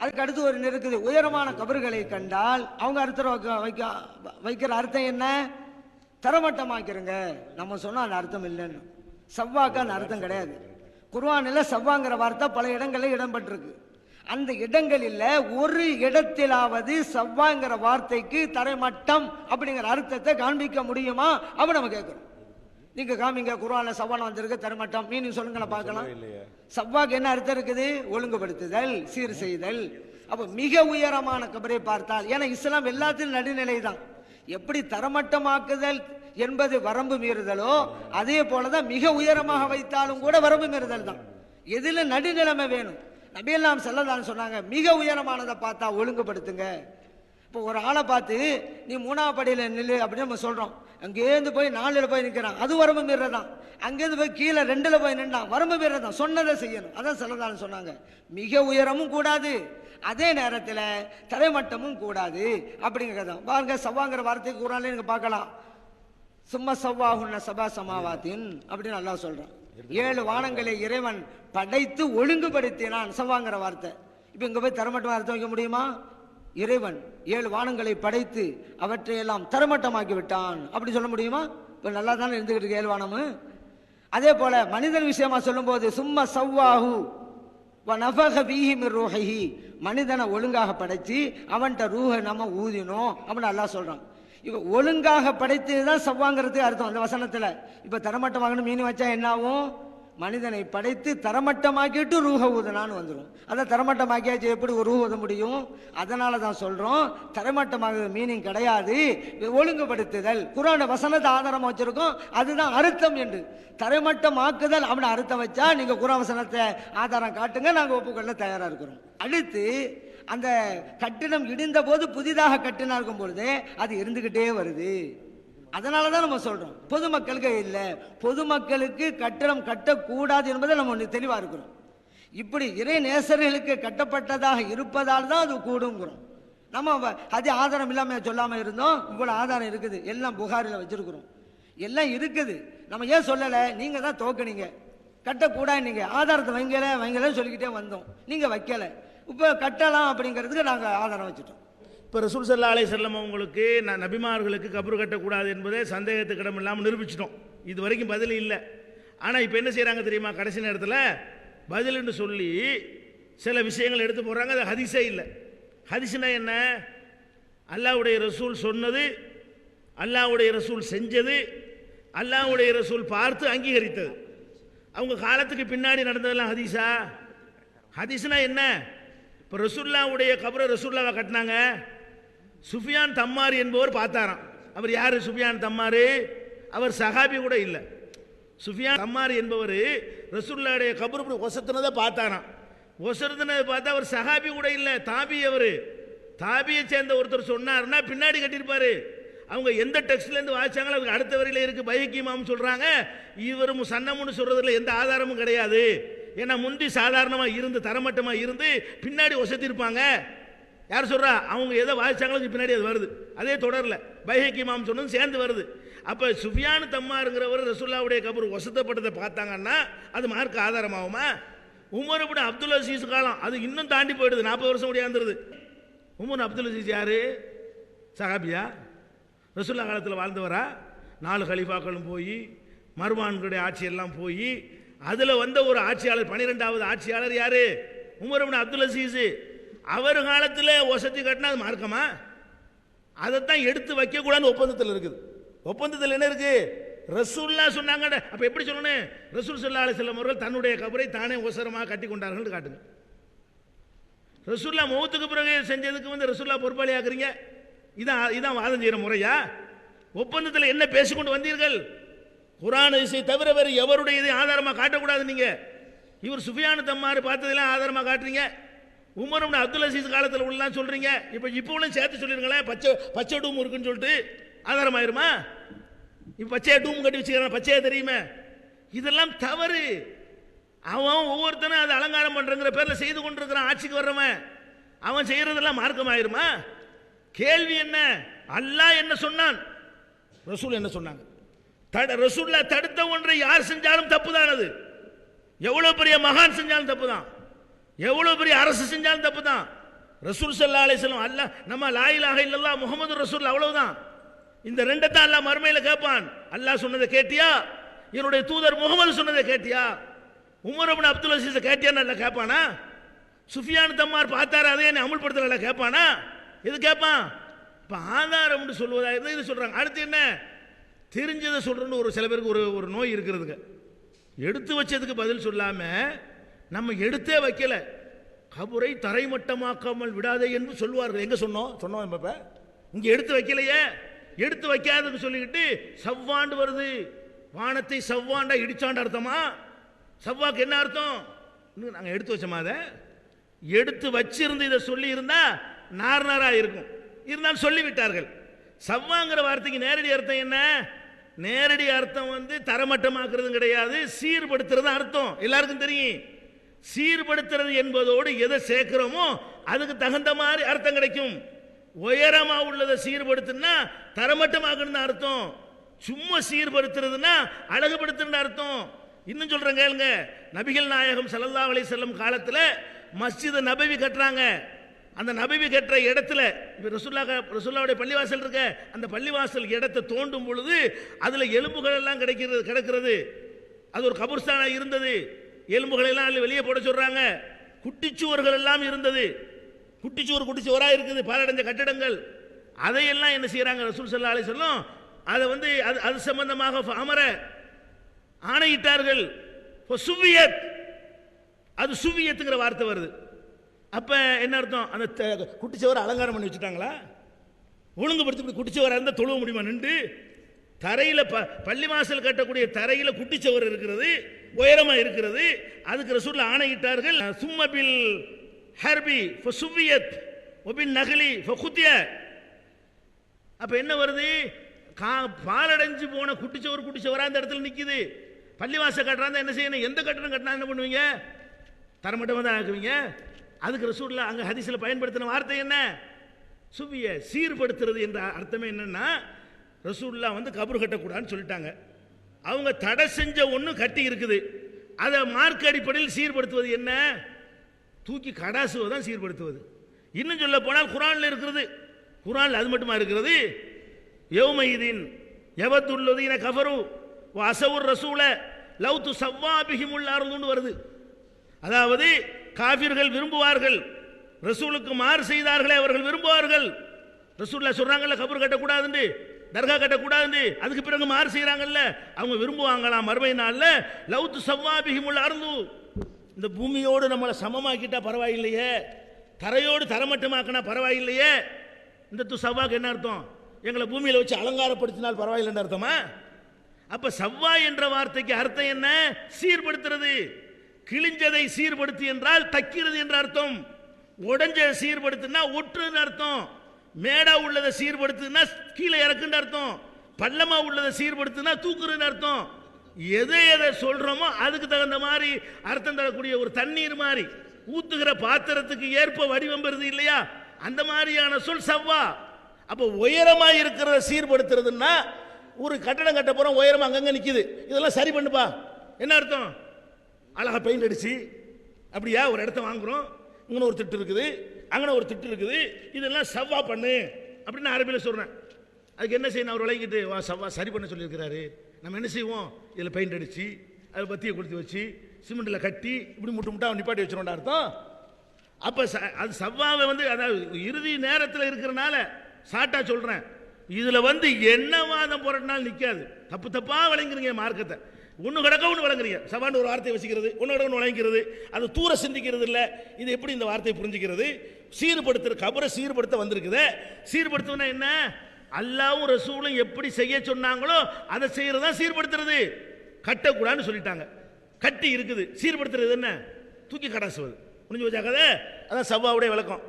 அதுக்கு அடுத்து ஒரு இருக்குது உயரமான கபர்களை கண்டால் அவங்க அர்த்தம் வைக்க வைக்க வைக்கிற அர்த்தம் என்ன? தரமட்டமாக்கிறங்க நம்ம சொன்னால் அந்த அர்த்தம் இல்லைன்னு. செவ்வாக்கு அந்த அர்த்தம் கிடையாது. குர்வானில் செவ்வாங்கிற வார்த்தை பல இடங்களில் இடம்பெற்றிருக்கு. அந்த இடங்களில் ஒரு இடத்திலாவது செவ்வாங்கிற வார்த்தைக்கு தரைமட்டம் அப்படிங்கிற அர்த்தத்தை காண்பிக்க முடியுமா? அப்படி நம்ம கேட்குறோம் நீங்க காமிங்க குர்ஆன்ல சவ்வான் வந்திருக்கு தரைமட்டம். மீனிங் சொல்லுங்களேன் பார்க்கலாம். சவ்வாக்கு என்ன அர்த்தம் இருக்குது? ஒழுங்குபடுத்துதல் சீர் செய்தல். அப்ப மிக உயரமான கபரை பார்த்தால் ஏன்னா இஸ்லாம் எல்லாத்திலும் நடுநிலை தான் எப்படி தரமட்டமாக்குதல் என்பது வரம்பு மீறுதலோ அதே போலதான் மிக உயரமாக வைத்தாலும் கூட வரம்பு மீறுதல் தான் எதுல நடுநிலைமை வேணும். நபியெல்லாம் செல்லதான் சொன்னாங்க மிக உயரமானதை பார்த்தா ஒழுங்குபடுத்துங்க. இப்போ ஒரு ஆளை பார்த்து நீ மூணாவது படியில் நில்லு அப்படின்னு நம்ம சொல்கிறோம் அங்கேருந்து போய் நாலில் போய் நிற்கிறான் அது வரம்பு மீறதான். அங்கேருந்து போய் கீழே ரெண்டில் போய் நின்றான். வரம்பு மீறதான். சொன்னதை செய்யணும். அதான் செல்லதான் சொன்னாங்க. மிக உயரமும் கூடாது. அதே நேரத்தில் தலைமட்டமும் கூடாது. அப்படிங்கிறதான் பாருங்க சவ்வாங்கிற வார்த்தைக்கு கூறாலே நீங்கள் பார்க்கலாம். சும்மா சவ்வாகுன்ன சபா சமாவாத்தின் அப்படின்னு நல்லா சொல்கிறான் ஏழு வானங்களை இறைவன் படைத்து ஒழுங்குபடுத்தினான் சவ்வாங்கிற வார்த்தை. இப்போ இங்கே போய் தரமட்டமாக அர்த்தம் வைக்க முடியுமா? இறைவன் ஏழு வானங்களை படைத்து அவற்றை எல்லாம் தரமட்டமாக்கி விட்டான் அப்படி சொல்ல முடியுமா? இப்போ நல்லா தானே இருந்துகிட்டு இருக்கு ஏழு வானமு அதே போல மனிதன் விஷயமா சொல்லும்போது சும்மா சவ்வாஹு நஃபக மனிதனை ஒழுங்காக படைச்சு அவன்கிட்ட ரூஹை நம்ம ஊதினோம் அப்படின்னு நல்லா சொல்றான். இப்போ ஒழுங்காக படைத்து தான் சவ்வாங்கிறதுக்கு அர்த்தம் அந்த வசனத்தில். இப்போ தரமட்டமாகணும் மீன் வச்சா என்ன ஆகும்? மனிதனை படைத்து தரமட்டமாக்கிட்டு ரூஹ ஊதனான்னு வந்துடும் அதை தரமட்டமாக்கியாச்சு எப்படி ஒரு ஊத முடியும்? அதனால தான் சொல்கிறோம் தரமட்டமாக மீனிங் கிடையாது. ஒழுங்குபடுத்துதல் குரான வசனத்தை ஆதாரம் வச்சுருக்கோம் அதுதான் அர்த்தம் என்று. தரைமட்டமாக்குதல் அப்படின்னு அறுத்தம் வச்சா நீங்கள் குரான் வசனத்தை ஆதாரம் காட்டுங்க நாங்கள் ஒப்புக்கொள்ள தயாராக இருக்கிறோம். அடுத்து அந்த கட்டிடம் இடிந்த போது புதிதாக கட்டினா இருக்கும் பொழுது அது இருந்துக்கிட்டே வருது. அதனால தான் நம்ம சொல்றோம். பொதுமக்களுக்கு இல்லை. பொதுமக்களுக்கு கட்டணம் கட்டக்கூடாது என்பதை நம்ம ஒன்று தெளிவாக இருக்கிறோம். இப்படி இறை நேசர்களுக்கு கட்டப்பட்டதாக இருப்பதால் தான் அது கூடுங்கிறோம் நம்ம வ- அது ஆதாரம் இல்லாமல் சொல்லாமல் இருந்தோம். இவ்வளோ ஆதாரம் இருக்குது. எல்லாம் புகாரில் வச்சுருக்குறோம். எல்லாம் இருக்குது. நம்ம ஏன் சொல்லலை? நீங்கள் தான் தோக்குனீங்க. கட்டக்கூடாது நீங்கள் ஆதாரத்தை வைங்கலை வைங்கலன்னு சொல்லிக்கிட்டே வந்தோம். நீங்கள் வைக்கலை. இப்போ கட்டலாம் அப்படிங்கிறதுக்கு நாங்கள் ஆதாரம் வச்சுட்டோம். இப்போ ரசூல் சல்லா அலை செல்லம் அவங்களுக்கு நான் நபிமார்களுக்கு கபரு கட்டக்கூடாது என்பதை சந்தேகத்துக்கு இடம் இல்லாமல் நிரூபிச்சிட்டோம். இது வரைக்கும் பதில் இல்லை. ஆனால் இப்போ என்ன செய்கிறாங்க தெரியுமா? கடைசி நேரத்தில் பதில்னு சொல்லி சில விஷயங்கள் எடுத்து போடுறாங்க. அது ஹதீஸே இல்லை. ஹதீஸ்னா என்ன? அல்லாஹ்வுடைய ரசூல் சொன்னது அல்லாஹ்வுடைய ரசூல் செஞ்சது அல்லாஹ்வுடைய ரசூல் பார்த்து அங்கீகரித்தது. அவங்க காலத்துக்கு பின்னாடி நடந்ததெல்லாம் ஹதீஸா? ஹதீஸ்னா என்ன? இப்போ ரசூல்லாவுடைய கபரை ரசூல்லாவை கட்டினாங்க? சுஃபியான் தம்மார் என்பவர் பார்த்தாராம். அவர் யார்? சுஃபியான் தம்மார்? அவர் சஹாபி கூட இல்லை. சுஃபியான் தம்மார் என்பவர் ரசூல்லாடைய கபூர் ஒசத்துனதை பார்த்தாராம். ஒசத்துனதை பார்த்தா அவர் சஹாபி கூட இல்லை தாபி அவர். தாபியை சேர்ந்த ஒருத்தர் சொன்னார்னா பின்னாடி கட்டியிருப்பார். அவங்க எந்த டெக்ஸ்ட்லேருந்து வாசிச்சாங்களோ அதுக்கு அடுத்த வரையில் இருக்குது பைக்கிமாம் சொல்கிறாங்க இவரும் சன்னமுன்னு சொல்கிறதுல எந்த ஆதாரமும் கிடையாது. ஏன்னா முந்தி சாதாரணமாக இருந்து தரமட்டமாக இருந்து பின்னாடி ஒசத்திருப்பாங்க. யார் சொல்றா? அவங்க எதை வாசிச்சாங்களோ பின்னாடி அது வருது. அதே தொடரல பைஹக்கிமாம் சொன்னது சேர்ந்து வருது. அப்போ சுஃபியானு தம்மாருங்கிறவர் ரசுல்லாவுடைய கபர் ஒசத்தப்பட்டதை பார்த்தாங்கன்னா அது மார்க் ஆதாரமாகுமா? உமர் இப்படி அப்துல் அசீஸ் காலம் அது இன்னும் தாண்டி போயிடுது. நாற்பது வருஷம் முடியாந்துருது உமர் அப்துல் அசீஸ் யாரு? சஹாபியா? ரசுல்லா காலத்தில் வாழ்ந்தவரா? நாலு ஹலீஃபாக்களும் போய் மர்வான்களுடைய ஆட்சியெல்லாம் போய் அதில் வந்த ஒரு ஆட்சியாளர் பன்னிரெண்டாவது ஆட்சியாளர் யாரு? உமர் அப்துல் அசீஸ். அவர் காலத்தில் வசதி கட்டினா அது மார்க்கமா? அதைத்தான் எடுத்து வைக்கக்கூடாதுன்னு ஒப்பந்தத்தில் இருக்குது. ஒப்பந்தத்தில் என்ன இருக்குது ரசூல்லா சொன்னாங்க அப்போ எப்படி சொல்லணும்? ரசூல் சல்லா அலிஸ்லாம் அவர்கள் தன்னுடைய கபரை தானே ஒசரமாக கட்டி கொண்டார்கள் காட்டுங்க. ரசூல்லா மௌத்துக்கு பிறகு செஞ்சதுக்கு வந்து ரசூல்லா பொறுப்பாளி ஆக்குறீங்க? இதான் இதான் வாதம் செய்கிற முறையா? ஒப்பந்தத்தில் என்ன பேசிக்கொண்டு வந்தீர்கள்? குரான் இசை தவிர வேறு எவருடைய இதை ஆதாரமாக காட்டக்கூடாது நீங்கள் இவர் சுஃபியானு தம்மாறு பார்த்ததெல்லாம் ஆதாரமாக காட்டுறீங்க. உமர் அப்துல் அசீஸ் காலத்தில் உள்ளலாம் சொல்றீங்க. இப்போ இப்போ உள்ள சேர்த்து சொல்லிருங்களேன் பச்சை பச்சை டூம் இருக்குன்னு சொல்லிட்டு ஆதாரமாயிருமா? இப்போ பச்சையை டூம் கட்டி வச்சுக்கிறான்? பச்சையா தெரியுமே? இதெல்லாம் தவறு. அவன் ஒவ்வொருத்தனும் அதை அலங்காரம் பண்ணுறங்கிற பேரில் செய்து கொண்டிருக்கிறான் ஆட்சிக்கு வர்றவன். அவன் செய்கிறதெல்லாம் மார்க்கமாயிருமா? கேள்வி என்ன? அல்லாஹ் என்ன சொன்னான்? ரசூல் என்ன சொன்னாங்க? தட ரசூல்ல தடுத்த ஒன்றை யார் செஞ்சாலும் தப்பு தான் அது. எவ்வளோ பெரிய மகான் செஞ்சாலும் தப்பு தான் எவ்வளவு பெரிய அரசு செஞ்சாலும் தப்பு தான் ரசூல் சல்லா அலிஸ்லாம் அல்ல நம்ம லாயிலாக இல்லல்லா முகமது ரசூல் அவ்வளவுதான். இந்த ரெண்டை தான் அல்லா மறுமையில் கேட்பான் அல்லாஹ் சொன்னதை கேட்டியா? என்னுடைய தூதர் முகமது சொன்னதை கேட்டியா? உமர் அப்னு அப்துல் அசீஸ் கேட்டியான்னு நல்லா கேட்பானா சுஃபியான் தம்மார் பார்த்தாரு? அதே என்னை அமுல்படுத்தல கேட்பானா எது கேட்பான் இப்போ ஆதாரம்னு சொல்வதா இருந்தால் இது சொல்கிறாங்க அடுத்து என்ன? தெரிஞ்சதை சொல்கிறேன்னு ஒரு சில பேருக்கு ஒரு ஒரு நோய் இருக்கிறதுங்க. எடுத்து வச்சதுக்கு பதில் சொல்லாமல் நம்ம எடுத்தே வைக்கல. கபரை தரைமட்டமாக்காமல் விடாதே என்று சொல்வார்கள் எங்க சொன்னோம்? சொன்னோம் இப்ப. இங்க எடுத்து வைக்கலையே. எடுத்து வைக்காதுன்னு சொல்லிக்கிட்டு சவ்வாண்டு வருது. வானத்தை சவ்வாண்டா இடிச்சாண்டு அர்த்தமா? சவ்வாக்கு என்ன அர்த்தம்? இன்னும் நாங்கள் எடுத்து வச்சோமா அதை? எடுத்து வச்சிருந்து இதை சொல்லி இருந்தா நார் நாரா இருக்கும். இருந்தாலும் சொல்லிவிட்டார்கள். சவ்வாங்கிற வார்த்தைக்கு நேரடி அர்த்தம் என்ன? நேரடி அர்த்தம் வந்து தரமட்டமாக்குறதும் கிடையாது சீர்படுத்துறது அர்த்தம். எல்லாருக்கும் தெரியும். சீர்படுத்துறது என்பதோடு எதை சேர்க்கிறோமோ அதுக்கு தகுந்த மாதிரி அர்த்தம் கிடைக்கும். உயரமா உள்ளதை சீர்படுத்துனா தரமட்டமாக்கணும்னு அர்த்தம். சும்மா சீர்படுத்துறதுன்னா அழகுபடுத்துன்னு அர்த்தம். இன்னும் சொல்றேன் கேளுங்க. நபிகள் நாயகம் ஸல்லல்லாஹு அலி செல்லும் காலத்தில் மஸ்ஜித் நபவி கட்டுறாங்க. அந்த நபவி கட்டுற இடத்துல இப்போ ரசுல்லா ரசுல்லாவுடைய பள்ளிவாசல் இருக்க அந்த பள்ளிவாசல் இடத்தை தோண்டும் பொழுது அதில் எலும்புகள் எல்லாம் கிடைக்கிறது கிடக்கிறது. அது ஒரு கபர்ஸ்தானா இருந்தது. எலும்புகளை எல்லாம் வெளியே போட சொல்றாங்க. குட்டிச்சுவர்கள் எல்லாம் இருந்தது. குட்டிச்சுவர் குட்டிச்சுவராக இருக்குது பாலடைஞ்ச கட்டடங்கள். அதையெல்லாம் என்ன செய்யறாங்க ரசூல் சல்லா அலி சொல்லும் அதை வந்து அது அது சம்பந்தமாக அமர ஆணையிட்டார்கள். இப்போ சுவியத் அது சுவியத்துங்கிற வார்த்தை வருது. அப்ப என்ன அர்த்தம்? அந்த த- குட்டிச்சவரை அலங்காரம் பண்ணி வச்சுட்டாங்களா? ஒழுங்குபடுத்தி இப்படி குட்டிச்சவரா இருந்தால் தொழுவ முடியுமா? நின்று தரையில் ப பள்ளி மாசல் கட்டக்கூடிய தரையில் குட்டிச்சவர் இருக்கிறது. உயரமா இருக்கிறது. அதுக்கு ரசூல்ல ஆணையிட்டார்கள் சும்மபில் ஹர்பி சுவியத் ஒபின் நகலி ஃபகுத்திய. அப்ப என்ன வருது? கா பாலடைஞ்சு போன குட்டிச்சவர் குட்டிச்சவரா அந்த இடத்துல நிக்குது. பள்ளிவாச கட்டுறாங்க என்ன செய்யணும்? எந்த கட்டணம் கட்டினா என்ன பண்ணுவீங்க? தரமட்டமாக தான் ஆக்குவீங்க. அதுக்கு ரசூல்ல அங்கே ஹதீஸில் பயன்படுத்தின வார்த்தை என்ன? சுவிய சீர்படுத்துறது என்ற அர்த்தமே என்னன்னா ரசூல்லா வந்து கபர் கட்டக்கூடாதுன்னு சொல்லிட்டாங்க. அவங்க தடை செஞ்ச ஒன்று கட்டி இருக்குது. அதை மார்க் அடிப்படையில் சீர்படுத்துவது என்ன? தூக்கி கடாசுவை தான் சீர்படுத்துவது. இன்னும் சொல்ல போனால் குரானில் இருக்கிறது. குரானில் அது மட்டுமா இருக்கிறது? யௌமைதீன் எவத்துள்ளதீன கபரு அசவுர் ரசூல லவ் து சவ்வாபிகிம் அருள்னு வருது. அதாவது காபிர்கள் விரும்புவார்கள். ரசூலுக்கு மாறு செய்தார்களே அவர்கள் விரும்புவார்கள். ரசூல்லா சொல்கிறாங்கல்ல கபர் கட்டக்கூடாதுன்னு. தர்கா கட்டக்கூடாது. அதுக்கு பிறகு மாறு செய்கிறாங்கல்ல அவங்க விரும்புவாங்களாம் மறுமை நாளில். லவ் து சவ்வாபிஹிமுல் அருந்து இந்த பூமியோடு நம்மளை சமமாக்கிட்டா பரவாயில்லையே. தரையோடு தரமட்டமாக்கினா பரவாயில்லையே. இந்த து சவ்வாக்கு என்ன அர்த்தம்? எங்களை பூமியில் வச்சு அலங்காரப்படுத்தினால் பரவாயில்லைன்னு அர்த்தமா? அப்போ சவ்வா என்ற வார்த்தைக்கு அர்த்தம் என்ன? சீர்படுத்துறது. கிழிஞ்சதை சீர்படுத்து என்றால் தைக்கிறது என்ற அர்த்தம். உடஞ்ச சீர்படுத்துனா ஒற்றுன்னு அர்த்தம். மேடா உள்ளதை சீர்படுத்துதுன்னா கீழே இறக்குன்னு அர்த்தம். பள்ளமா உள்ளதை சீர்படுத்துனா தூக்குறதுன்னு அர்த்தம். எதை எதை சொல்றோமோ அதுக்கு தகுந்த மாதிரி அர்த்தம் தரக்கூடிய ஒரு தண்ணீர் மாதிரி ஊத்துகிற பாத்திரத்துக்கு ஏற்ப வடிவம் பெறுது இல்லையா? அந்த மாதிரியான சொல் சவ்வா. அப்போ உயரமா இருக்கிறத சீர்படுத்துறதுன்னா ஒரு கட்டடம் கட்ட போறோம் உயரமா அங்கங்க நிக்குது. இதெல்லாம் சரி பண்ணுப்பா. என்ன அர்த்தம்? அழகா பெயிண்ட் அடிச்சு அப்படியா ஒரு இடத்த வாங்குறோம். இங்கே ஒரு திட்டு இருக்குது அங்கே ஒரு திட்டு இருக்குது இதெல்லாம் செவ்வா பண்ணு அப்படின்னு அரபியில் சொல்கிறேன் அதுக்கு என்ன செய்யணும்? அவர் விளங்கிட்டு வா செவ்வா சரி பண்ண சொல்லியிருக்கிறாரு. நம்ம என்ன செய்வோம்? இதில் பெயிண்ட் அடித்து அதில் பத்தியை கொளுத்தி வச்சு சிமெண்ட்டில் கட்டி இப்படி முட்டு முட்டா நிப்பாட்டி வச்சிரோண்டா அர்த்தம்? அப்போ ச- அது செவ்வாவை வந்து அதாவது இறுதி நேரத்தில் இருக்கிறனால சாட்டாக சொல்கிறேன் இதில் வந்து என்ன வாதம் போராட்டினாலும் நிற்காது தப்பு தப்பாக விளங்குறீங்க மார்க்கத்தை. ஒன்று கிடக்க ஒன்று வழங்குறீங்க. சபான்னு ஒரு வார்த்தை வசிக்கிறது ஒன்று கிடக்க ஒன்று வழங்கிக்கிறது அது தூர சிந்திக்கிறது இல்லை. இது எப்படி இந்த வார்த்தையை புரிஞ்சுக்கிறது? சீர்படுத்துற கபரை சீர்படுத்த வந்திருக்குது. சீர்படுத்தணும்னா என்ன? அல்லாவும் ரசூலும் எப்படி செய்ய சொன்னாங்களோ அதை செய்கிறது தான் சீர்படுத்துறது. கட்டக்கூடாதுன்னு சொல்லிட்டாங்க. கட்டி இருக்குது. சீர்படுத்துறது என்ன? தூக்கி கடாசுவது முடிஞ்சு வச்சா கதை? அதான் சவ்வாவுடைய விளக்கம்.